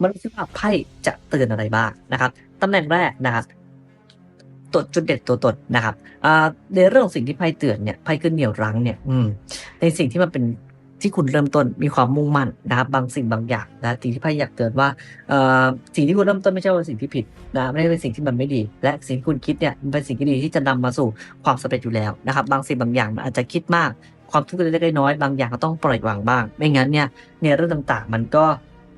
มันรู้สึกว่าไพ่จะเตือนอะไรบ้างนะครับตำแหน่งแรกนะครับตัวจุดเด่นตัวตนนะครับในเรื่องของสิ่งที่ไพ่เตือนเนี่ยไพ่ขึ้นเหนี่ยวรั้งเนี่ยอืมในสิ่งที่มันเป็นที่คุณเริ่มต้นมีความมุ่งมั่นนะครับบางสิ่งบางอย่างนะสิ่งที่ไพ่อยากเตือนว่าสิ่งที่คุณเริ่มต้นไม่ใช่ว่าสิ่งที่ผิดนะไม่ได้เป็นสิ่งที่มันไม่ดี และสิ่งที่คุณคิดเนี่ยเป็นสิ่งที่ดีที่จะนำมาสู่ความสำเร็จอยู่แล้วนะครับ บางสิ่งบางอย่างมันอาจจะคิดมาก ความทุกข์เล็กๆน้อยๆบางอย่างก็ต้องปล่อยวางบ้าง ไม่งั้นเนี่ยในเรื่องต่างๆ มันก็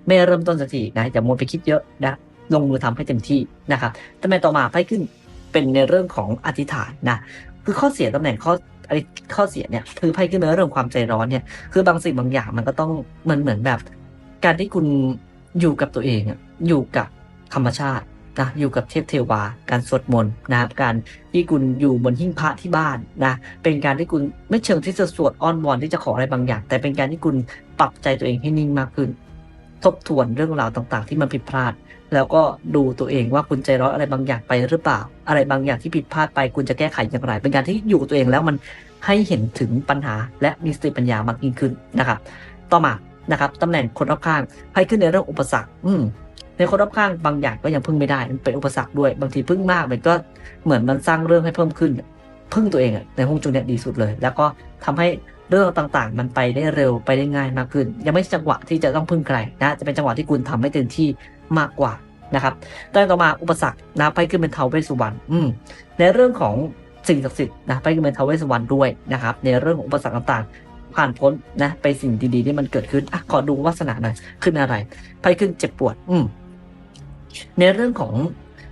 ไม่เริ่มต้นสักทีนะอย่ามัวไปคิดเยอะนะลงมือทำให้เต็มที่นะครับตำแหน่งต่อมาไพ่ขึ้นเป็นในเรื่องของอธิษฐานนะคือข้อเสียตำแหน่งข้อไอ้ข้อเสียเนี่ยคือไพ่ขึ้นในเรื่องความใจร้อนเนี่ยคือบางสิ่งบางอย่างมันก็ต้องมันเหมือนแบบ การที่คุณอยู่กับตัวเองอยู่กับธรรมชาตินะอยู่กับเทพเทวา การสวดมนต์นะครับการที่คุณอยู่บนหิ้งพระที่บ้านนะเป็นการที่คุณไม่เชิงที่จะสวดอ้อนวอนที่จะขออะไรบางอย่าง แต่เป็นการที่คุณปรับใจตัวเองให้นิ่งมากขึ้น ทบทวนเรื่องราวต่างๆ ที่มันผิดพลาด แล้วก็ดูตัวเองว่าคุณใจร้อนอะไรบางอย่างไปหรือเปล่า อะไรบางอย่างที่ผิดพลาดไป คุณจะแก้ไขอย่างไร เป็นการที่อยู่ตัวเองแล้วมันให้เห็นถึงปัญหาและมีสติปัญญามากยิ่งขึ้นนะครับ ต่อมานะครับตำแหน่งคนรอบข้างไพ่ขึ้นในเรื่องอุปสรรค อืมในคนรอบข้างบางอย่างก็ยังพึ่งไม่ได้มันเป็นอุปสรรคด้วย บางทีพึ่งมากมันก็เหมือนมันสร้างเรื่องให้เพิ่มขึ้น พึ่งตัวเองอะในห้องจุดเนี้ยดีสุดเลย แล้วก็ทำให้ เรื่องต่างๆ มันไปได้เร็วไปได้ง่ายมากขึ้น ยังไม่จังหวะที่จะต้องพึ่งใครนะจะเป็นจังหวะที่คุณทำให้เต็มที่มากกว่านะครับต่ต่อมาอุปสรรคนะไพ่ขึ้นเป็นเทาเวสุวรรณอืมในเรื่องของสิ่งศักดิ์สิทธิ์นะไปขึ้นเป็นเทวเวสวรรณด้วยนะครับ ในเรื่องของอุปสรรคต่างๆ ผ่านพ้นนะไปสิ่งดีๆที่มันเกิดขึ้นอะขอดูวาสนาหน่อยขึ้นอะไรไพ่ขึ้นเจ็บปวด อืมในเรื่องของ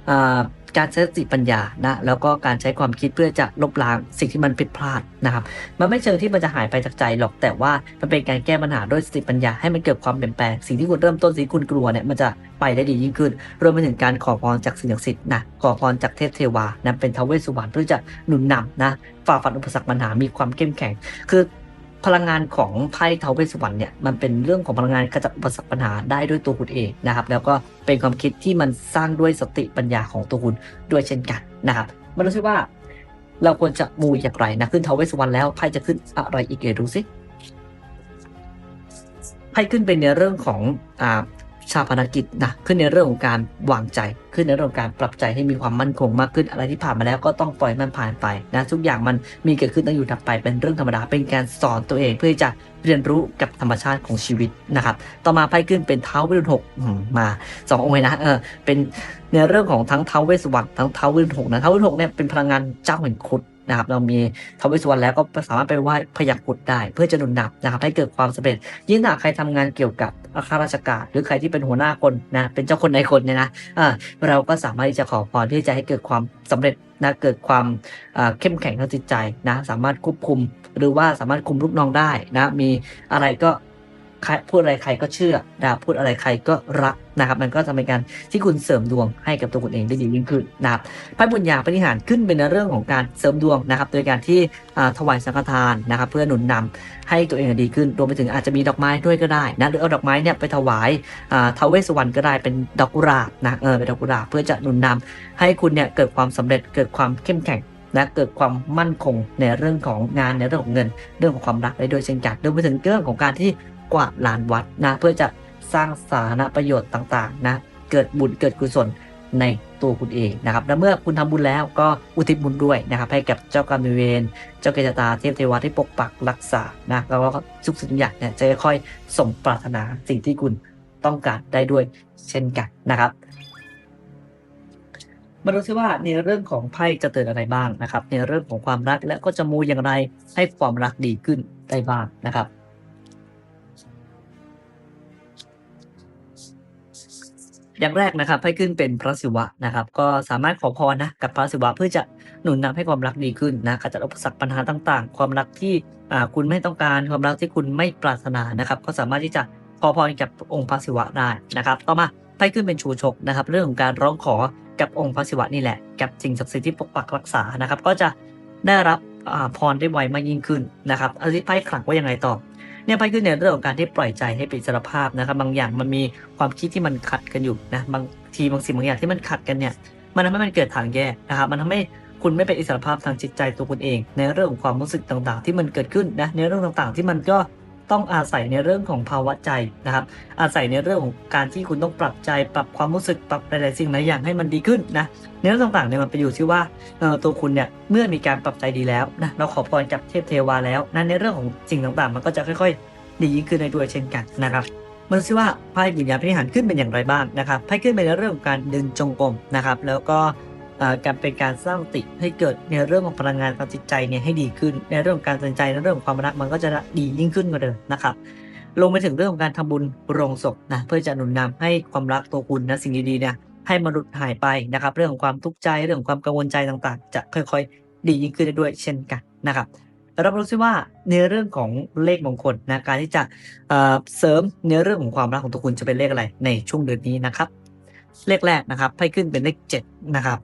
อา การใช้สติปัญญานะแล้วก็การใช้ความคิดเพื่อจะลบล้างสิ่งที่มันผิดพลาดนะครับมันไม่เชิงที่มันจะหายไปจากใจหรอกแต่ว่ามันเป็นการแก้ปัญหาด้วยสติปัญญาให้มันเกิดความเปลี่ยนแปลงสิ่งที่คุณเริ่มต้นสิ่งที่คุณกลัวเนี่ยมันจะไปได้ดียิ่งขึ้นรวมไปถึงการขอพรจากสิ่งศักดิ์สิทธิ์นะขอพรจากเทพเทวานะเป็นทวเวสุวรรณเพื่อจะหนุนนำนะฝ่าฟันอุปสรรคปัญหามีความเข้มแข็ง คือ พลังงานของไพ่เทาวเวสวรรณเนี่ยมันเป็นเรื่องของพลังงานขจัดอุปสรรคปัญหาได้ด้วยตัวคุณเองนะครับแล้วก็เป็นความคิดที่มันสร้างด้วยสติปัญญาของตัวคุณด้วยเช่นกันนะครับมันรู้สึกว่า เราควรจะมูอย่างไรนะขึ้นเทาวเวสวรรณแล้วไพ่จะขึ้นอะไรอีกเดี๋ยวดูสิไพ่ขึ้นเป็นในเรื่องของอ่า ชาพนกิจนะขึ้นในเรื่องของการวางใจ ขึ้นในเรื่องของการปรับใจให้มีความมั่นคงมากขึ้นอะไรที่ผ่านมาแล้วก็ต้องปล่อยมันผ่านไปนะทุกอย่างมันมีเกิดขึ้นต้องอยู่ดับไปเป็นเรื่องธรรมดาเป็นการสอนตัวเองเพื่อจะเรียนรู้กับธรรมชาติของชีวิตนะครับต่อมาไพ่ขึ้นเป็นเท้าเวรุณหกมาสององค์เลยนะเออเป็นในเรื่องของทั้งเท้าเวสุวรรณทั้งเท้าเวรุณหกนะเท้าเวรุณหกเนี่ยเป็นพลังงานเจ้าแห่งครุด นะครับเรามีทวเวสวรรณแล้วก็สามารถไปไหว้พยัคฆ์พุทธได้ เพื่อจะหนุนนำนะครับให้เกิดความสำเร็จ ยิ่งถ้าใครทำงานเกี่ยวกับข้าราชการ หรือใครที่เป็นหัวหน้าคนนะเป็นเจ้าคนในคนเนี่ยนะเราก็สามารถที่จะขอพรที่จะให้เกิดความสำเร็จนะเกิดความเข้มแข็งทางจิตใจนะสามารถควบคุม หรือว่าสามารถคุมลูกน้องได้นะมีอะไรก็ พูดอะไรใครก็เชื่อนะพูดอะไรใครก็รักนะครับ มันก็จะเป็นการที่คุณเสริมดวงให้กับตัวคุณเองได้ดียิ่งขึ้นนะครับไพ่บุญญาปฏิหารขึ้นเป็นเรื่องของการเสริมดวงนะครับ โดยการที่ถวายสังฆทานนะครับ เพื่อหนุนนำให้ตัวเองดีขึ้นรวมไปถึงอาจจะมีดอกไม้ด้วยก็ได้นะหรือเอาดอกไม้เนี่ยไปถวายทาวเวสวรรณก็ได้เป็นดอกกุหลาบนะเออเป็นดอกกุหลาบเพื่อจะหนุนนำให้คุณเนี่ยเกิดความสำเร็จเกิดความเข้มแข็ง นะเกิดความมั่นคงในเรื่องของงานในเรื่องของเงิน เรื่องของความรักได้ด้วยเช่นกันรวมไปถึงเรื่องของการที่กวาดลานวัดนะเพื่อจะสร้างสาธารณประโยชน์ต่างๆนะเกิดบุญเกิดกุศลในตัวคุณเองนะครับและเมื่อคุณทำบุญแล้วก็อุทิศบุญด้วยนะครับให้กับเจ้ากรรมนายเวรเจ้าเกจตาเทพเทวาที่ปกปักรักษานะแล้วก็ทุกสิ่งอย่างเนี่ยจะค่อยๆสมปรารถนาสิ่งที่คุณต้องการได้ด้วยเช่นกันนะครับ มาดูซิว่าในเรื่องของไพ่จะเตือนอะไรบ้างนะครับ ในเรื่องของความรักและก็จะมูอย่างไรให้ความรักดีขึ้นได้บ้างนะครับอย่างแรกนะครับให้ขึ้นเป็นพระศิวะนะครับ ก็สามารถขอพรนะกับพระศิวะเพื่อจะหนุนนำให้ความรักดีขึ้นนะขจัดอุปสรรคปัญหาต่าง ๆ ความรักที่คุณไม่ต้องการความรักที่คุณไม่ปรารถนานะครับ ก็สามารถที่จะขอพรกับองค์พระศิวะได้นะครับ ต่อมาไพ่ขึ้นเป็นชูชกนะครับ เรื่องของการร้องขอ กับองค์พระศิวะนี่แหละกับสิ่งศักดิ์สิทธิ์ที่ปกปักรักษานะครับ ก็จะได้รับพรได้ไวมากยิ่งขึ้นนะครับอันนี้ไพ่ขลังว่ายังไงต่อเนี่ยไปขึ้นในเรื่องของการที่ปล่อยใจให้เป็นอิสรภาพนะครับ บางอย่างมันมีความคิดที่มันขัดกันอยู่นะบางทีบางสิ่งบางอย่างที่มันขัดกันเนี่ย มันทำให้มันเกิดทางแยกนะครับ มันทำให้คุณไม่เป็นอิสรภาพทางจิตใจตัวคุณเอง ในเรื่องของความรู้สึกต่างๆ ที่มันเกิดขึ้นนะในเรื่องต่างๆ ที่มันก็ ต้องอาศัยในเรื่องของภาวะใจนะครับ อาศัยในเรื่องของการที่คุณต้องปรับใจ ปรับความรู้สึกปรับหลายๆสิ่งหลายอย่างให้มันดีขึ้นนะในเรื่อต่างๆเนี่ยมันไปอยู่ที่ว่าตัวคุณเนี่ยเมื่อมีการปรับใจดีแล้วนะเราขอพรกับเทพเทวาแล้วนะในเรื่องของสิ่งต่างๆ มันก็จะค่อยๆ ดียิ่งขึ้นในด้วยเช่นกันนะครับมาดูซิว่าไพ่วิญญาณพิหารขึ้นเป็นอย่างไรบ้างนะครับไพ่ขึ้นเป็นในเรื่องของการดินจงกรมนะครับ แล้วก็ การเป็นการสร้างติให้เกิดในเรื่องของพลังงานทางจิตใจเนี่ยให้ดีขึ้น ในเรื่องของการตัดสินใจในเรื่องของความรักมันก็จะดียิ่งขึ้นกว่าเดิมนะครับลงไปถึงเรื่องของการทำบุญโรงศพนะเพื่อจะหนุนนำให้ความรักตัวคุณนะสิ่งดีๆเนี่ยให้มนุษย์หายไปนะครับ เรื่องของความทุกข์ใจเรื่องของความกังวลใจต่างๆ จะค่อยๆ ดียิ่งขึ้นด้วยเช่นกันนะครับเรามาดูซิว่าในเรื่องของเลขมงคลนะการที่จะเเสริมในเรื่องของความรักของตัวคุณจะเป็นเลขอะไรในช่วงเดือนนี้นะครับ เลขแรกนะครับให้ขึ้นเป็นเลขเจ็ดนะครับ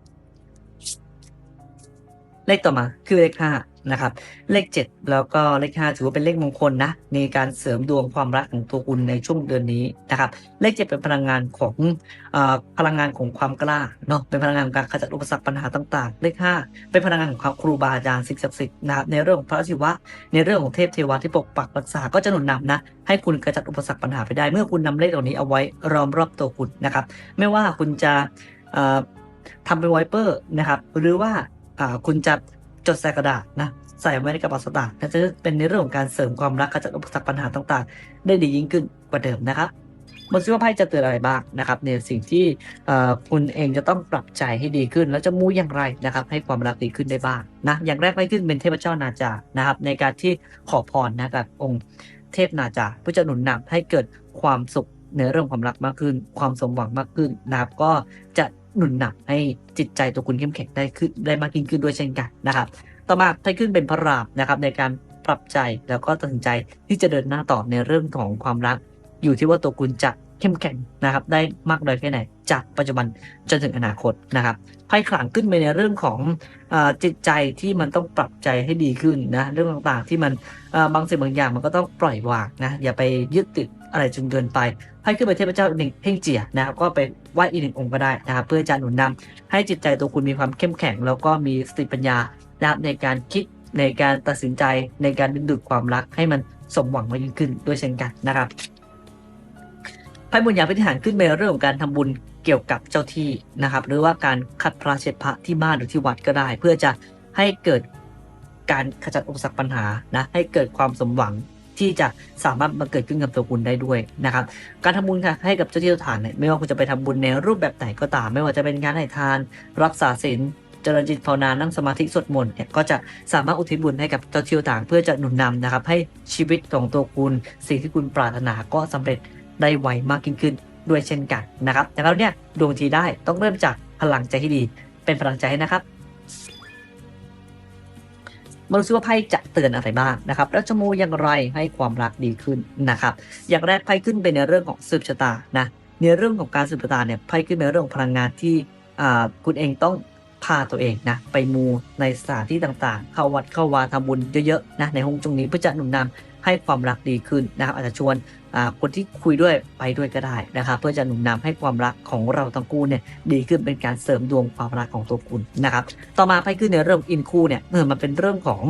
เลขต่อมาคือเลขห้านะครับเลข 7 แล้วก็เลข 5 ถือว่าเป็นเลขมงคลนะในการเสริมดวงความรักของตัวคุณในช่วงเดือนนี้นะครับเลข 7 เป็นพลังงานของอพลังงานของความกล้าเนาะเป็นพลังงานของการขจัดอุปสรรคปัญหาต่างๆ เลข 5 เป็นพลังงานของความครูบาอาจารย์สิ่งศักดิ์สิทธิ์นะครับในเรื่องของพระศิวะ ในเรื่องของเทพเทวาที่ปกปักรักษาก็จะหนุนนำนะให้คุณขจัดอุปสรรคปัญหาไปได้ เมื่อคุณนำเลขเหล่านี้เอาไว้ล้อมรอบตัวคุณนะครับไม่ว่าคุณจะทำเป็นไวเปอร์นะครับหรือว่า คุณจะจดใส่กระดาษนะใส่ไว้ในกระเป๋าสตางค์จะเป็นในเรื่องของการเสริมความรักขจัดอุปสรรคปัญหาต่างๆ ได้ดียิ่งขึ้นกว่าเดิมนะครับบนซิวไพ่จะเตือนอะไรบ้างนะครับในสิ่งที่คุณเองจะต้องปรับใจให้ดีขึ้น แล้วจะมูอย่างไรนะครับ ให้ความรักดีขึ้นได้บ้างนะอย่างแรกไพ่ขึ้นเป็นเทพเจ้านาจานะครับ ในการที่ขอพรนะกับองค์เทพนาจาเพื่อจะหนุนนำให้เกิดความสุขในเรื่องความรักมากขึ้น ความสมหวังมากขึ้นนะครับก็จะ หนุนหนำให้จิตใจตัวคุณเข้มแข็งได้ขึ้นได้มากยิ่งขึ้นด้วยเช่นกันนะครับ ต่อมาไพ่ขึ้นเป็นพระรามนะครับในการปรับใจแล้วก็ตัดสินใจที่จะเดินหน้าต่อในเรื่องของความรัก อยู่ที่ว่าตัวคุณจะเข้มแข็งนะครับ ได้มากน้อยแค่ไหน จากปัจจุบันจนถึงอนาคตนะครับไพ่ขลังขึ้นไปในเรื่องของอจิตใจที่มันต้องปรับใจให้ดีขึ้นนะเรื่องต่างๆที่มันบางสิ่งบางอย่างมันก็ต้องปล่อยวางนะอย่าไปยึดติด อะไรจนเกินไปไพ่ขึ้นไปเทพเจ้าหนึ่งเพ่งเจียนะครับก็ไปไหว้อีกหนึ่งองค์ก็ได้นะครับเพื่อจะหนุนนำให้จิตใจตัวคุณมีความเข้มแข็ง แล้วก็มีสติปัญญานะครับในการคิดในการตัดสินใจในการดึงดูดความรักให้มันสมหวังมากยิ่งขึ้นด้วยเช่นกันนะครับไพ่บุญญาพิธีหารขึ้นในเรื่องของการทำบุญเกี่ยวกับเจ้าที่นะครับ หรือว่าการคัดพระเช็ดพระที่บ้านหรือที่วัดก็ได้ เพื่อจะให้เกิดการขจัดอุปสรรคปัญหานะให้เกิดความสมหวัง ที่จะสามารถมาเกิดขึ้นกับตัวคุณได้ด้วยนะครับ การทำบุญค่ะให้กับเจ้าที่เจ้าทานเนี่ยไม่ว่าคุณจะไปทำบุญในรูปแบบไหนก็ตาม ไม่ว่าจะเป็นการให้ทาน รักษาศีลเจริญจิตภาวนานั่งสมาธิสวดมนต์เนี่ยก็จะสามารถอุทิศบุญให้กับเจ้าที่ต่างเพื่อจะหนุนนำนะครับ ให้ชีวิตของตัวคุณสิ่งที่คุณปรารถนาก็สำเร็จได้ไวมากยิ่งขึ้นด้วยเช่นกันนะครับ แต่แล้วเนี่ยดวงทีได้ต้องเริ่มจากพลังใจที่ดี เป็นพลังใจนะครับ มาดูซิว่าไพ่จะเตือนอะไรบ้างนะครับ แล้วจะมูอย่างไรให้ความรักดีขึ้นนะครับ อย่างแรกไพ่ขึ้นเป็นในเรื่องของสืบชะตานะในเรื่องของการสืบชะตาเนี่ยไพ่ขึ้นในเรื่องของพลังงานที่อ่าคุณเองต้องพาตัวเองนะไปมูในสถานที่ต่างๆ เข้าวัดเข้าวาทำบุญเยอะๆนะในห้องตรงนี้เพื่อจะหนุนนำให้ความรักดีขึ้นนะครับอาจจะชวน คนที่คุยด้วยไปด้วยก็ได้นะครับเพื่อจะหนุนนำให้ความรักของเราทั้งคู่เนี่ยดีขึ้นเป็นการเสริมดวงความรักของตัวคุณนะครับต่อมาไพ่ขึ้นในเรื่องอินคู่เนี่ยเออมันเป็นเรื่องของ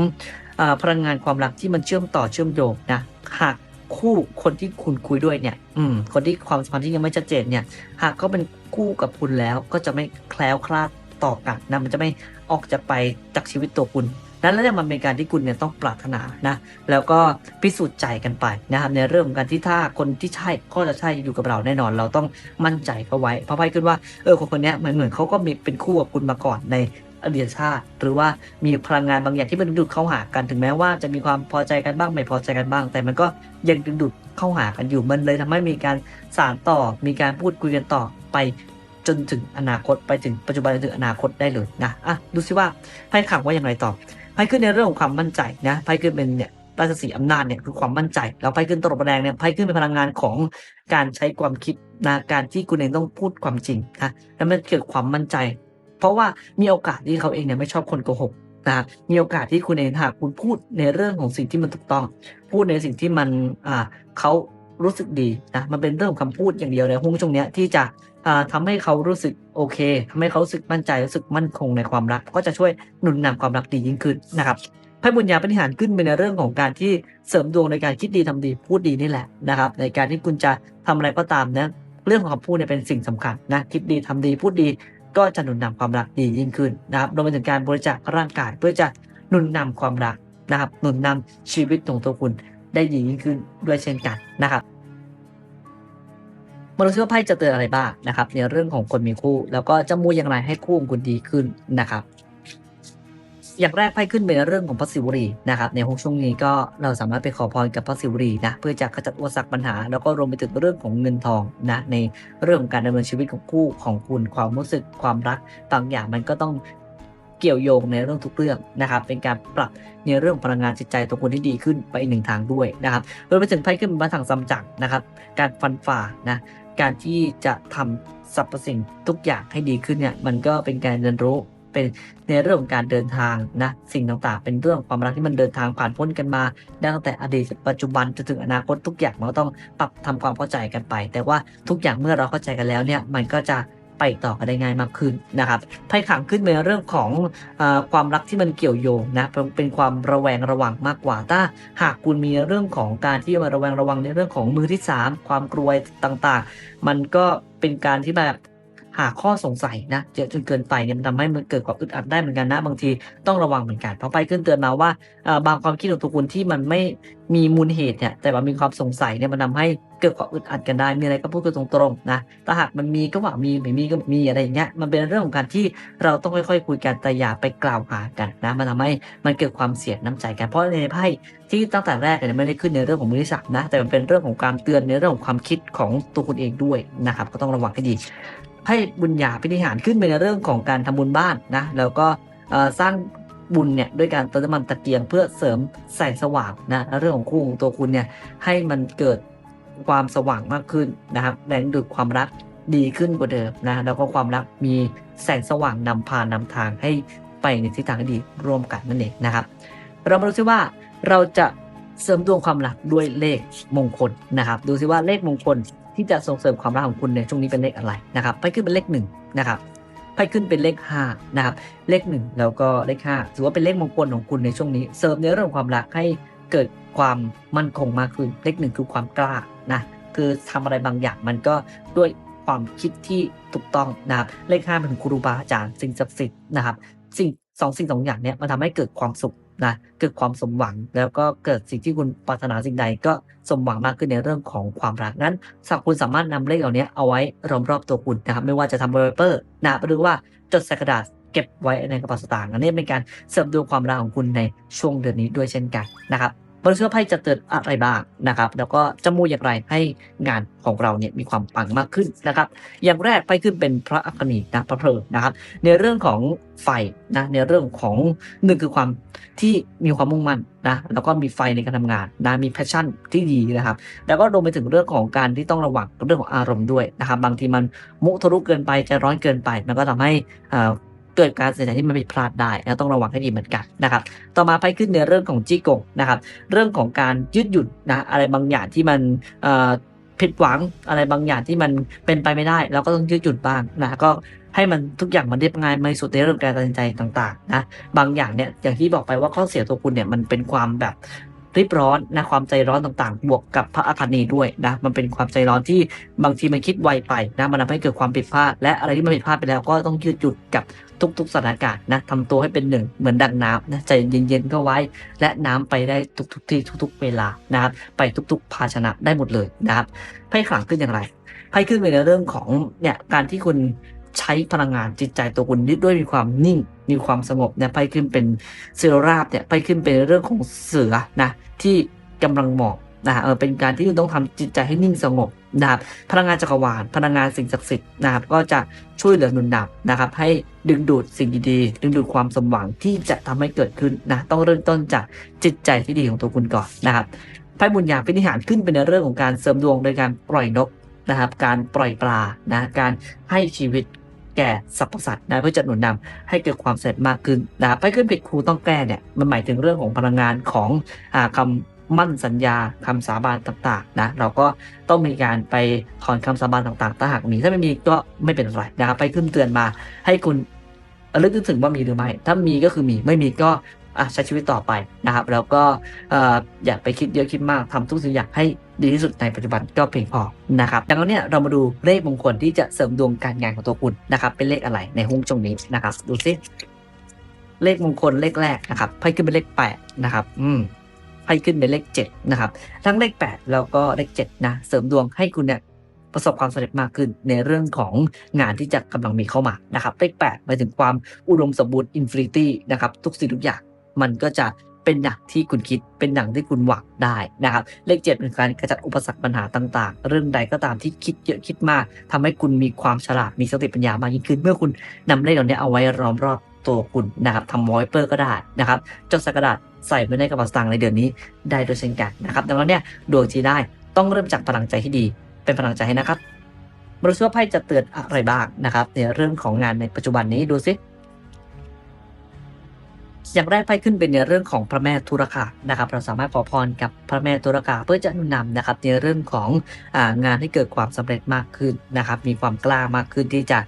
อพลังงานความรักที่มันเชื่อมต่อเชื่อมโยงนะหากคู่คนที่คุณคุยด้วยเนี่ย อืม คนที่ความสัมพันธ์ที่ยังไม่ชัดเจนเนี่ย หากเขาเป็นคู่กับคุณแล้วก็จะไม่แคล้วคลาดต่อกันนะ มันจะไม่ออกจะไปจากชีวิตตัวคุณ นั้นแล้วเนี่ยมันเป็นการที่คุณเนี่ยต้องปรารถนานะแล้วก็พิสูจน์ใจกันไปนะครับในเรื่องของการที่ถ้าคนที่ใช่ก็จะใช่อยู่กับเราแน่นอน เราต้องมั่นใจเขาไว้เพราะไพ่ขึ้นว่าเออคนคนนี้เหมือนเหมือนเขาก็มีเป็นคู่กับคุณมาก่อนในอดีตชาติ หรือว่ามีพลังงานบางอย่างที่มันดึงดูดเข้าหากันถึงแม้ว่าจะมีความพอใจกันบ้างไม่พอใจกันบ้าง แต่มันก็ยังดึงดูดเข้าหากันอยู่มันเลยทำให้มีการสานต่อ มีการพูดคุยกันต่อไปจนถึงอนาคตไปถึงปัจจุบันจนถึงอนาคตได้เลยนะอะดูซิว่าไพ่ขังว่าอย่างไรต่อ ไพ่ขึ้นในเรื่องของความมั่นใจนะไพ่ขึ้นเป็นเนี่ยราชสีห์อำนาจเนี่ยคือความมั่นใจ แล้วไพ่ขึ้นตลบแดงเนี่ยไพ่ขึ้นเป็นพลังงานของการใช้ความคิดนะการที่คุณเองต้องพูดความจริงนะแล้วมันเกิดความมั่นใจ เพราะว่ามีโอกาสที่เขาเองเนี่ยไม่ชอบคนโกหกนะมีโอกาสที่คุณเองหากคุณพูดในเรื่องของสิ่งที่มันถูกต้อง พูดในสิ่งที่มันอ่าเขา รู้สึกดีนะมันเป็นเรื่องของคำพูดอย่างเดียวในหุ้งตรงเนี้ยที่จะอ่าทำให้เขารู้สึกโอเคทำให้เขารู้สึกมั่นใจรู้สึกมั่นคงในความรัก ก็จะช่วยหนุนนำความรักดียิ่งขึ้นนะครับไพ่บุญญาปฏิหารขึ้นเป็นในเรื่องของการที่เสริมดวงในการคิดดีทำดีพูดดีนี่แหละนะครับ ในการที่คุณจะทำอะไรก็ตามนะเรื่องของคำพูดเนี่ยเป็นสิ่งสำคัญนะคิดดีทำดีพูดดี ก็จะหนุนนำความรักดียิ่งขึ้นนะครับรวมไปถึงการบริจาคร่างกายเพื่อจะหนุนนำความรักนะครับหนุนนำชีวิตของตัวคุณ ได้ดียิ่งขึ้นด้วยเช่นกันนะครับมาดูซิว่าไพ่จะเตือนอะไรบ้างนะครับ ในเรื่องของคนมีคู่ แล้วก็จะมูอย่างไรให้คู่ของคุณดีขึ้นนะครับ อย่างแรกไพ่ขึ้นเป็นเรื่องของพระศิวรีนะครับ ในห้องช่วงนี้ก็เราสามารถไปขอพรกับพระศิวรีนะเพื่อจะขจัดอุปสรรคปัญหา แล้วก็รวมไปถึงเรื่องของเงินทองนะในเรื่องของการดำเนินชีวิตของคู่ของคุณความรู้สึกความรักบางอย่างมันก็ต้อง เกี่ยวโยงในเรื่องทุกเรื่องนะครับ เป็นการปรับในเรื่องพลังงานจิตใจตัวคุณที่ดีขึ้นไปอีกหนึ่งทางด้วยนะครับรวมไปถึงไพ่ขึ้นเป็นพระถังซัมจั๋งนะครับ การฟันฝ่านะการที่จะทำสรรพสิ่งทุกอย่างให้ดีขึ้นเนี่ยมันก็เป็นการเรียนรู้เป็นในเรื่องของการเดินทางนะสิ่งต่างๆ เป็นเรื่องความรักที่มันเดินทางผ่านพ้นกันมาตั้งแต่อดีตปัจจุบันจนถึงอนาคตทุกอย่างมันก็ต้องปรับทำความเข้าใจกันไป แต่ว่าทุกอย่างเมื่อเราเข้าใจกันแล้วเนี่ยมันก็จะ ไปต่อกันได้ง่ายมากขึ้นนะครับไพ่ขังขึ้นในเรื่องของอความรักที่มันเกี่ยวโยงนะเป็นความระแวงระวังมากกว่า ถ้าหากคุณมีเรื่องของการที่มาระแวงระวังในเรื่องของมือที่สามความกลัวต่างๆ มันก็เป็นการที่แบบ หาข้อสงสัยนะเยอะจนเกินไปเนี่ยมันทำให้มันเกิดความอึดอัดได้เหมือนกันนะ บางทีต้องระวังเหมือนกันเพราะไปขึ้นเตือนมาว่าบางความคิดของตัวคุณที่มันไม่มีมูลเหตุเนี่ยแต่ว่ามีความสงสัยเนี่ยมันทาให้เกิดความอึดอัดกันได้ มีอะไรก็พูดกันตรงๆนะถ้าหากมันมีก็ว่ามีไม่มีก็มีอะไรอย่างเงี้ยมันเป็นเรื่องของการที่เราต้องค่อยๆคุยกันแต่อย่าไปกล่าวหากันนะมันทำให้มันเกิดความเสียน้ำใจกันเพราะในไพ่ที่ตั้งแต่แรกเนี่ยไม่ได้ขึ้นในเรื่องของมือที่สามนะแต่มันเป็นเรื่องของการเตือนในเรื่องของความคิดของตัวคุณเองด้วยนะครับก็ต้องระวังให้ดี ให้บุญญาพินิหารขึ้นไปในเรื่องของการทำบุญบ้านนะแล้วก็สร้างบุญเนี่ยด้วยการเติมน้ำมันตะเกียงเพื่อเสริมแสงสว่างนะเรื่องของคู่ของตัวคุณเนี่ยให้มันเกิดความสว่างมากขึ้นนะครับแรงดูดความรักดีขึ้นกว่าเดิมนะแล้วก็ความรักมีแสงสว่างนำพานำทางให้ไปในทิศทางที่ดีร่วมกันนั่นเองนะครับ เรามาดูซิว่าเราจะเสริมดวงความรักด้วยเลขมงคลนะครับ ดูซิว่าเลขมงคล ที่จะส่งเสริมความรักของคุณในช่วงนี้เป็นเลขอะไรนะครับไพ่ขึ้นเป็นเลขหนึ่งนะครับไพ่ขึ้นเป็นเลขห้านะครับเลขหนึ่งแล้วก็เลขห้าถือว่าเป็นเลขมงคลของคุณในช่วงนี้ เสริมในเรื่องความรักให้เกิดความมั่นคงมากขึ้นเลขหนึ่งคือความกล้านะคือทำอะไรบางอย่างมันก็ด้วยความคิดที่ถูกต้องนะครับเลขห้าเป็นครูบาอาจารย์สิ่งศักดิ์สิทธิ์นะครับสิ่งสองสิ่งสองอย่างเนี้ยมันทำให้เกิดความสุข นะเกิดความสมหวังแล้วก็เกิดสิ่งที่คุณปรารถนาสิ่งใดก็สมหวังมากขึ้นในเรื่องของความรักนั้นสักคุณสามารถนำเลขเหล่านี้เอาไว้รอบรอบๆตัวคุณนะครับไม่ว่าจะทำเบอร์เปอร์นะหรือว่าจดใส่กระดาษเก็บไว้ในกระเป๋าสตางค์อันนี้เป็นการเสริมดวงความรักของคุณในช่วงเดือนนี้ด้วยเช่นกันนะครับ บริษัทไพ่จะเตือนอะไรบ้างนะครับ แล้วก็จะมูอย่างไรให้งานของเราเนี่ยมีความปังมากขึ้นนะครับ อย่างแรกไปขึ้นเป็นพระอัคคณีนะพระเพลิงนะครับ ในเรื่องของไฟนะในเรื่องของหนึ่งคือความที่มีความมุ่งมั่นนะแล้วก็มีไฟในการทำงานนะมีแพชชั่นที่ดีนะครับ แล้วก็รวมไปถึงเรื่องของการที่ต้องระวังเรื่องของอารมณ์ด้วยนะครับ บางทีมันมุทะลุเกินไปใจร้อนเกินไปมันก็ทำให้อ่า เกิดการเสียใจที่มันผิดพลาดได้นะต้องระวังให้ดีเหมือนกันนะครับต่อมาไปขึ้นในเรื่องของจี้กงนะครับเรื่องของการยืดหยุ่นนะอะไรบางอย่างที่มันผิดหวังอะไรบางอย่างที่มันเป็นไปไม่ได้ เราก็ต้องยืดหยุ่นบ้างนะก็ให้มันทุกอย่างมันเรียบง่ายไม่สุดในเรื่องการตัดสินใจต่างๆนะบางอย่างเนี่ยอย่างที่บอกไปว่าข้อเสียตัวคุณเนี่ยมันเป็นความแบบ รีบร้อนนะความใจร้อนต่างๆ บวกกับพระอาคานีด้วยนะมันเป็นความใจร้อนที่บางทีมันคิดไวไปนะมันทำให้เกิดความผิดพลาดและอะไรที่มันผิดพลาดไปแล้วก็ต้องยืดหยุ่นกับทุกๆสถานการณ์นะทำตัวให้เป็นหนึ่งเหมือนดังน้ำนะใจเย็นๆก็ไว้ และน้ำไปได้ทุกๆที่ทุก ๆ เวลานะครับไปทุก ๆ ภาชนะได้หมดเลยนะครับไพ่ขลังขึ้นอย่างไรไพ่ขึ้นไปในเรื่องของเนี่ยการที่คุณ ใช้พลังงานจิตใจตัวคุณด้วยมีความนิ่ง มีความสงบเนี่ยไพ่ขึ้นเป็นเซโรราบเนี่ยไพ่ขึ้นเป็นเรื่องของเสือนะที่กำลังหมอบนะฮะเออเป็นการที่คุณต้องทำจิตใจให้นิ่งสงบนะครับพลังงานจักรวาลพลังงานสิ่งศักดิ์สิทธิ์นะครับก็จะช่วยเหลือหนุนนำนะครับ ให้ดึงดูดสิ่งดีๆดึงดูดความสมหวังที่จะทำให้เกิดขึ้นนะต้องเริ่มต้นจากจิตใจที่ดีของตัวคุณก่อนนะครับไพ่บุญญาพินิหารขึ้นเป็นในเรื่องของการเสริมดวงโดยการปล่อยนกนะครับ การปล่อยปลานะการให้ชีวิต แก่สรรพสัตว์นะเพื่อจะหนุนนำให้เกิดความสำเร็จมากขึ้นนะไปขึ้นผิดครูต้องแก้เนี่ยมันหมายถึงเรื่องของพลังงานของอ่าคำมั่นสัญญาคำสาบานต่างๆนะเราก็ต้องมีการไปถอนคำสาบานต่างๆถ้าหากมีถ้าไม่มีก็ไม่เป็นไรนะครับไปขึ้นเตือนมาให้คุณระลึกนึกถึงว่ามีหรือไม่ ถ้ามีก็คือมี ไม่มีก็ อะใช้ชีวิตต่อไปนะครับ แล้วก็อย่าไปคิดเยอะคิดมากทำทุกสิ่งอย่างให้ดีที่สุดในปัจจุบันก็เพียงพอนะครับดังนั้นเนี่ยเรามาดูเลขมงคลที่จะเสริมดวงการงานของตัวคุณนะครับ เป็นเลขอะไรในหุ้นตรงนี้นะครับ ดูซิเลขมงคลเลขแรกนะครับไพ่ขึ้นเป็นเลขแปดนะครับ อืมไพ่ขึ้นเป็นเลขเจ็ดนะครับ ทั้งเลขแปดแล้วก็เลขเจ็ดนะเสริมดวงให้คุณเนี่ยประสบความสำเร็จมากขึ้นในเรื่องของงานที่จะกำลังมีเข้ามานะครับเลขแปดหมายถึงความอุดมสมบูรณ์อินฟินิตี้นะครับ ทุกสิ่งทุกอย่าง มันก็จะเป็นอย่างที่คุณคิดเป็นอย่างที่คุณหวังได้นะครับ เลขเจ็ดเป็นการกระจัดอุปสรรคปัญหาต่างๆ เรื่องใดก็ตามที่คิดเยอะคิดมากทำให้คุณมีความฉลาดมีสติปัญญามากยิ่งขึ้น เมื่อคุณนำเลขเหล่านี้เอาไว้ล้อมรอบตัวคุณนะครับทำวอลเปอร์ก็ได้นะครับจดสกระดาษใส่ไว้ในกระเป๋าสตางค์ในเดือนนี้ได้โดยเช่นกันนะครับดังนั้นเนี่ยดวงที่ได้ต้องเริ่มจากพลังใจที่ดี เป็นพลังใจให้นะครับมาดูซิว่าไพ่จะเตือนอะไรบ้างนะครับในเรื่องของงานในปัจจุบันนี้ดูซิ อย่างแรกไพ่ขึ้นเป็นในเรื่องของพระแม่ธุรคานะครับ เราสามารถขอพรกับพระแม่ธุรคาเพื่อจะนุนนำนะครับในเรื่องของงานให้เกิดความสำเร็จมากขึ้นนะครับ มีความกล้ามากขึ้นที่จะ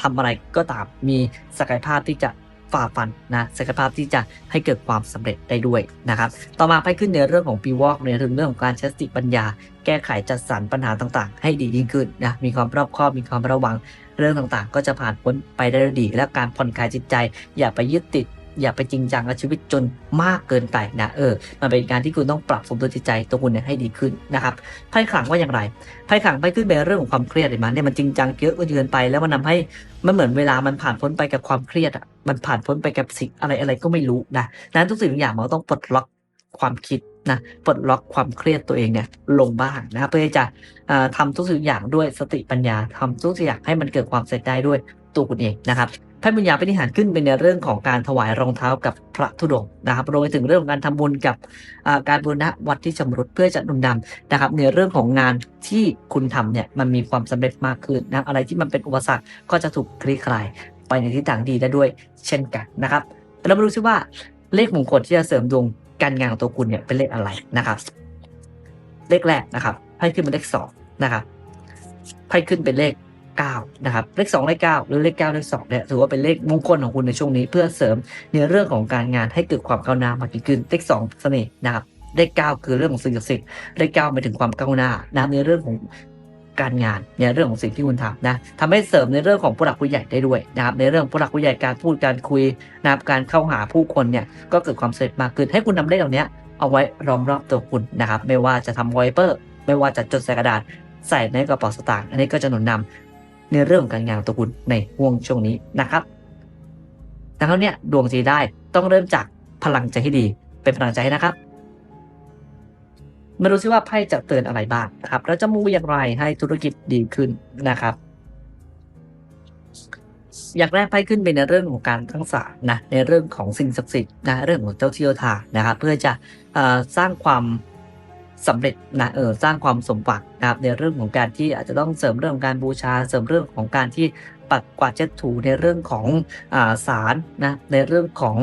ทำาอะไรก็ตามมีศักยภาพที่จะฝ่าฟันนะศักยภาพที่จะให้เกิดความสำเร็จได้ด้วยนะครับ ต่อมาไพ่ขึ้นในเรื่องของปีวอกในเรื่องของการใช้สติปัญญา แก้ไขจัดสรรปัญหาต่างๆ ให้ดียิ่งขึ้นนะมีความรอบคอบมีความระวังเรื่องต่างๆ ก็จะผ่านพ้นไปได้ดี และการผ่อนคลายจิตใจ อย่าไปยึดติด อย่าไปจริงจังกับชีวิตจนมากเกินไปนะเออมันเป็นการที่คุณต้องปรับสมดุลจิตใจตัวคุณเนี่ยให้ดีขึ้นนะครับไพ่ขลังว่าอย่างไรไพ่ขลังไพ่ขึ้นเป็นเรื่องของความเครียดเห็นไหมเนี่ยมันจริงจังเยอะเกินไป แล้วมันทาให้มันเหมือนเวลามันผ่านพ้นไปกับความเครียดอะมันผ่านพ้นไปกับสิ่งอะไรอะไรก็ไม่รู้นะดังนั้นทุกสิ่งทุกอย่างมันต้องปลดล็อกความคิดนะปลดล็อกความเครียดตัวเองเนี่ยลงบ้างนะครับเพื่อจะเอ่อทำทุกสิ่งทุกอย่างด้วยสติปัญญาทำทุกสิ่งอย่างให้มันเกิดความเสร็จได้ด้วยตัวคุณเองนะครับ ไพ่บุญญาปฏิหารขึ้นเป็นในเรื่องของการถวายรองเท้ากับพระธุดงค์นะครับรวมไปถึงเรื่องของการทำบุญกับการบูรณะวัดที่ชำรุดเพื่อจะหนุนนำนะครับ ในเรื่องของงานที่คุณทำเนี่ยมันมีความสำเร็จมากขึ้นนะอะไรที่มันเป็นอุปสรรคก็จะถูกคลี่คลายไปในทิศทางดีได้ด้วยเช่นกันนะครับเรามาดูซิว่าเลขมงคลที่จะเสริมดวงการงานของตัวคุณเนี่ยเป็นเลขอะไรนะครับ เลขแรกนะครับไพ่ขึ้นเป็นเลขสองนะครับไพ่ขึ้นเป็นเลข เก้านะครับเลขสองเลขเก้าหรือเลขเก้าเลขสองเนี่ยถือว่าเป็นเลขมงคลของคุณในช่วงนี้ เพื่อเสริมในเรื่องของการงานให้เกิดความก้าวหน้ามากยิ่งขึ้นเลขสองเสน่ห์นะครับเลขเก้าคือเรื่องของสิ่งศักดิ์สิทธิ์เลขเก้าหมายถึงความก้าวหน้านะในเรื่องของการงานในเรื่องของสิ่งที่คุณทำนะทำให้เสริมในเรื่องของผู้หลักผู้ใหญ่ได้ด้วยนะครับในเรื่องผู้หลักผู้ใหญ่การพูดการคุยนะครับการเข้าหาผู้คนเนี่ยก็เกิดความสำเร็จมากขึ้นให้คุณนำเลขเหล่านี้เอาไว้ล้อมรอบตัวคุณนะครับ ไม่ว่าจะทำไวเปอร์ ไม่ว่าจะจดใส่กระดาษใส่ในกระเป๋าสตางค์อันนี้ก็จะหนุนนำ ในเรื่องของการงานของตัวคุณในห่วงช่วงนี้นะครับดังนั้นเนี่ยดวงจีได้ต้องเริ่มจากพลังใจที่ดี เป็นพลังใจนะครับมาดูซิว่าไพ่จะเตือนอะไรบ้างนะครับแล้วจะมูอย่างไรให้ธุรกิจดีขึ้นนะครับ อย่างแรกไพ่ขึ้นเป็นในเรื่องของการทั้งสานะในเรื่องของสิ่งศักดิ์สิทธิ์นะเรื่องของเจ้าที่เจ้าทางนะครับ เพื่อจะอสร้างความ สำเร็จนะเออสร้างความสมหวังนะครับในเรื่องของการที่อาจจะต้องเสริมเรื่องของการบูชา เสริมเรื่องของการที่ปัดกวาดเช็ดถูในเรื่องของอาศาลนะในเรื่องของ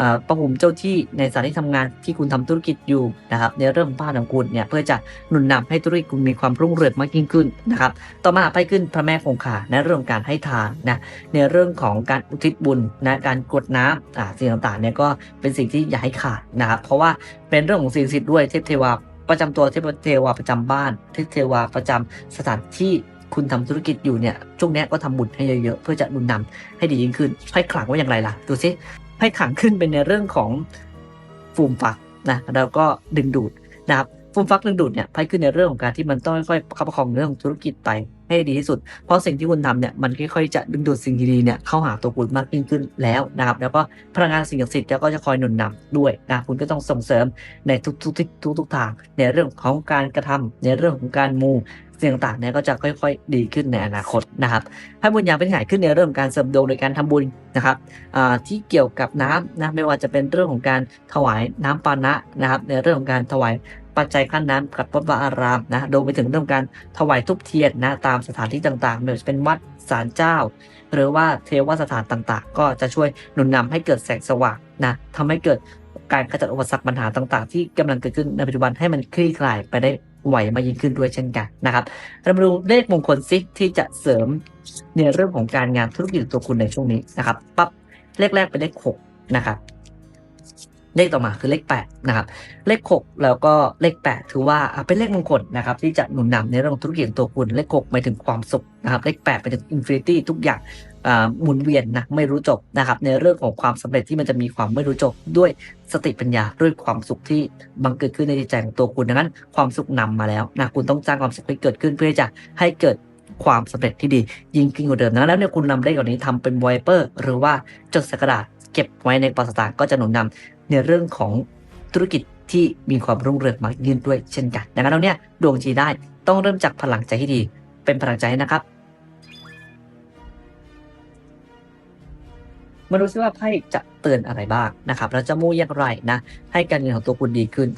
อประหุมเจ้าที่ในสถานที่ทำงานที่คุณทำธุรกิจอยู่นะครับในเรื่องของบ้านของคุณเนี่ยเพื่อจะหนุนนำให้ธุรกิจคุณมีความรุ่งเรืองมากยิ่งขึ้นนะครับต่อมาไปขึ้นพระแม่คงคาในเรื่องการให้ทานนะในเรื่องของการอุทิศบุญนะการกรวดน้ำอ่าสิ่งต่างๆเนี่ยก็เป็นสิ่งที่อย่าให้ขาดนะครับเพราะว่าเป็นเรื่องของสิ่งศักดิ์สิทธิ์ด้วยเทพเทวา ประจำตัวเทพเทวาประจำบ้านเทพเทวาประจำสถานที่คุณทำธุรกิจอยู่เนี่ยช่วงนี้ก็ทำบุญให้เยอะๆ เพื่อจะหนุนนำให้ดียิ่งขึ้นไพ่ขลังว่าอย่างไรล่ะ ดูสิไพ่ขลังขึ้นเป็นในเรื่องของฟูมฝักนะแล้วก็ดึงดูดนะครับฟูมฟักดึงดูดเนี่ยไพ่ขึ้นในเรื่องของการที่มันต้องค่อยๆประคับประคองเรื่องของธุรกิจไป ให้ดีที่สุด เพราะสิ่งที่คุณทำเนี่ยมันค่อยๆจะดึงดูดสิ่งดีๆเนี่ยเข้าหาตัวคุณมากยิ่งขึ้นแล้วนะครับ แล้วก็พลังงานสิ่งศักดิ์สิทธิ์ก็จะคอยหนุนนำด้วยนะคุณก็ต้องส่งเสริมในทุกๆทิศทุกๆทาง ในเรื่องของการกระทำในเรื่องของการมูสิ่งต่างๆเนี่ยก็จะค่อย ๆ ดีขึ้นในอนาคตนะครับให้บุญญาเป็นหายขึ้นในเรื่องของการเสริมดวงโดยการทำบุญนะครับที่เกี่ยวกับน้ำนะไม่ว่าจะเป็นเรื่องของการถวายน้ำปานะนะครับ ในเรื่องของการถวาย ปัจจัยขั้นน้ำกับวัดวาอารามนะโดยไปถึงเรื่องการถวายทุบเทียนนะตามสถานที่ต่างๆไม่ว่าจะเป็นวัดศาลเจ้า หรือว่าเทวสถานต่างๆ ก็จะช่วยหนุนนำให้เกิดแสงสว่างนะทำให้เกิดการขจัดอุปสรรคปัญหาต่างๆ ที่กำลังเกิดขึ้นในปัจจุบันให้มันคลี่คลายไปได้ไหวมากยิ่งขึ้นด้วยเช่นกันนะครับ เรามาดูเลขมงคลซิที่จะเสริมในเรื่องของการงานธุรกิจตัวคุณในช่วงนี้นะครับปั๊บเลขแรกเป็นเลขหกนะครับ เลขต่อมาคือเลข8นะครับเลข 6 แล้วก็เลข 8 ถือว่าเป็นเลขมงคลนะครับที่จะหนุนนำในเรื่องธุรกิจตัวคุณเลข6หมายถึงความสุขนะครับเลข8ไปถึงอินฟินิตี้ทุกอย่างหมุนเวียนนะไม่รู้จบนะครับในเรื่องของความสำเร็จที่มันจะมีความไม่รู้จบด้วยสติปัญญาด้วยความสุขที่บังเกิดขึ้นในจิตใจของตัวคุณดังนั้น ความสุขนำมาแล้วนะคุณต้องสร้างความสุขให้เกิดขึ้นเพื่อจะให้เกิดความสำเร็จที่ดียิ่งขึ้นกว่าเดิมนั้นแล้วเนี่ยคุณนำเลขเหล่านี้ทำเป็นไวเปอร์หรือว่าจดสกระดาษ ก็บไว้ในปอสตางค์ก็จะหนุนนำในเรื่องของธุรกิจที่มีความรุ่งเรืองมากยิ่งด้วยเช่นกันดังนั้นเราเนี่ยดวงจีได้ต้องเริ่มจากพลังใจที่ดี เป็นพลังใจนะครับ มาดูซิว่าไพ่จะเตือนอะไรบ้างนะครับ เราจะมู่อย่างไรนะ ให้การเงินของตัวคุณดีขึ้น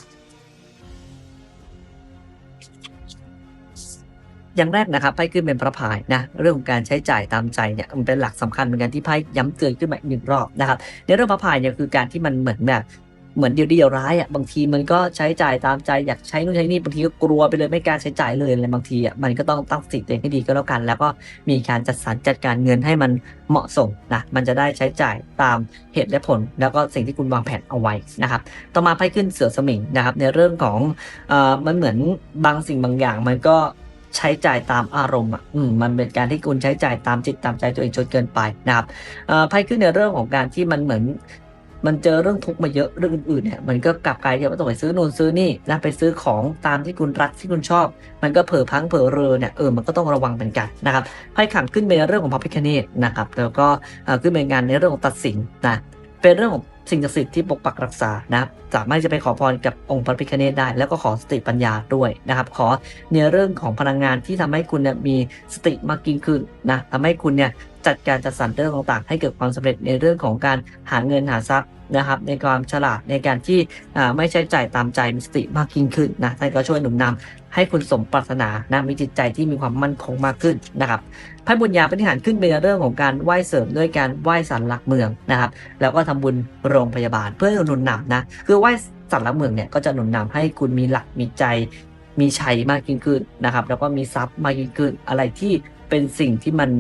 อย่างแรกนะครับไพ่ขึ้นเป็นพระพายนะเรื่องของการใช้จ่ายตามใจเนี่ยมันเป็นหลักสำคัญเหมือนกันที่ไพ่ย้ำเตือนขึ้นมาอีกหนึ่งรอบนะครับในเรื่องพระพายเนี่ยคือการที่มันเหมือนแบบเหมือนเดียวเดียวร้ายอะบางทีมันก็ใช้จ่ายตามใจอยากใช้นู่นใช้นี่บางทีก็กลัวไปเลยไม่กล้าใช้จ่ายเลยอะไรบางทีอะมันก็ต้องตั้งสติตัวเองให้ดีก็แล้วกัน แล้วก็มีการจัดสรรจัดการเงินให้มันเหมาะสมนะมันจะได้ใช้จ่ายตามเหตุและผล แล้วก็สิ่งที่คุณวางแผนเอาไว้นะครับต่อมาไพ่ขึ้นเสือสมิงนะครับในเรื่องของเอ่อมันเหมือนบางสิ่งบางอย่างมันก็ ใช้จ่ายตามอารมณ์อะอืมมันเป็นการที่คุณใช้จ่ายตามจิตตามใจตัวเองจนเกินไปนะครับไพ่ขึ้นในเรื่องของการที่มันเหมือนมันเจอเรื่องทุกข์มาเยอะเรื่องอื่นๆเนี่ยมันก็กลับกลายเป็นว่าต้องไปซื้อนู่นซื้อนี่นะไปซื้อของตามที่คุณรักที่คุณชอบ มันก็เผลอพังเผลอเรอเนี่ยเออมันก็ต้องระวังเป็นกันนะครับไพ่ขังขึ้นเป็นเรื่องของพระพิคเนตนะครับแล้วก็ขึ้นเป็นงานในเรื่องของตัดสินนะเป็นเรื่องของ สิ่งศักดิ์สิทธิ์ที่ปกปักรักษานะครับสามารถจะไปขอพรกับองค์พระพิคเนตได้ แล้วก็ขอสติปัญญาด้วยนะครับ ขอในเรื่องของพลังงานที่ทำให้คุณเนี่ยมีสติมากยิ่งขึ้นนะทำให้คุณเนี่ย จัดการจัดสรรเรื่องต่างๆ ให้เกิดความสำเร็จในเรื่องของการหาเงินหาทรัพย์นะครับ ในความฉลาดในการที่ไม่ใช้จ่ายตามใจมีสติมากยิ่งขึ้นนะท่านก็ช่วยหนุนนำให้คุณสมปรารถนานะมีจิตใจที่มีความมั่นคงมากขึ้นนะครับไพ่บุญญาปฏิหารขึ้นเป็นเรื่องของการไหว้เสริมด้วยการไหว้สันหลักเมืองนะครับ แล้วก็ทำบุญโรงพยาบาล เพื่อหนุนนำนะคือไหว้สันหลักเมืองเนี่ยก็จะหนุนนำให้คุณมีหลักมีใจมีชัยมากยิ่งขึ้นนะครับ แล้วก็มีทรัพย์มากยิ่งขึ้นอะไรที่เป็นสิ่งที่มัน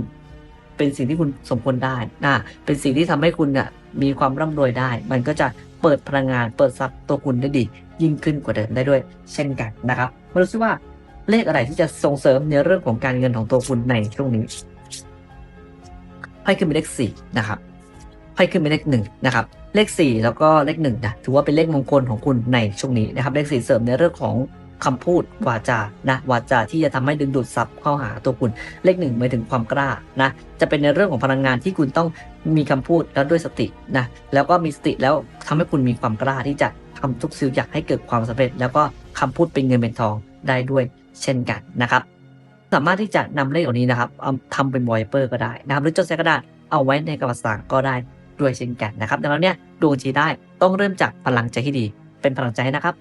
เป็นสิ่งที่คุณสมควรได้นะเป็นสิ่งที่ทำให้คุณเนี่ยมีความร่ำรวยได้ มันก็จะเปิดพลังงานเปิดทรัพย์ตัวคุณได้ดี ยิ่งขึ้นกว่าเดิมได้ด้วย เช่นกันนะครับมาดูซิว่าเลขอะไรที่จะส่งเสริมในเรื่องของการเงินของตัวคุณในช่วงนี้ไพ่ขึ้นเป็นเลขสี่นะครับไพ่ขึ้นเป็นเลขหนึ่งนะครับเลขสี่แล้วก็เลขหนึ่งนะถือว่าเป็นเลขมงคลของคุณในช่วงนี้นะครับ เลขสี่เสริมในเรื่องของ คำพูดวาจานะวาจาที่จะทำให้ดึงดูดทรัพย์เข้าหาตัวคุณเลขหนึ่งหมายถึงความกล้านะจะเป็นในเรื่องของพลังงานที่คุณต้องมีคำพูดแล้วด้วยสตินะแล้วก็มีสติแล้วทำให้คุณมีความกล้าที่จะทำทุกสิ่งอยากให้เกิดความสำเร็จ แล้วก็คำพูดเป็นเงินเป็นทองได้ด้วยเช่นกันนะครับสามารถที่จะนำเลขเหล่านี้นะครับเอาทำเป็นวอลเปอร์ก็ได้นะครับหรือจดใส่กระดาษเอาไว้ในกระดาษต่างก็ได้ด้วยเช่นกันนะครับดังนั้นเนี่ยดวงจีได้ต้องเริ่มจากพลังใจที่ดี เป็นพลังใจนะครับ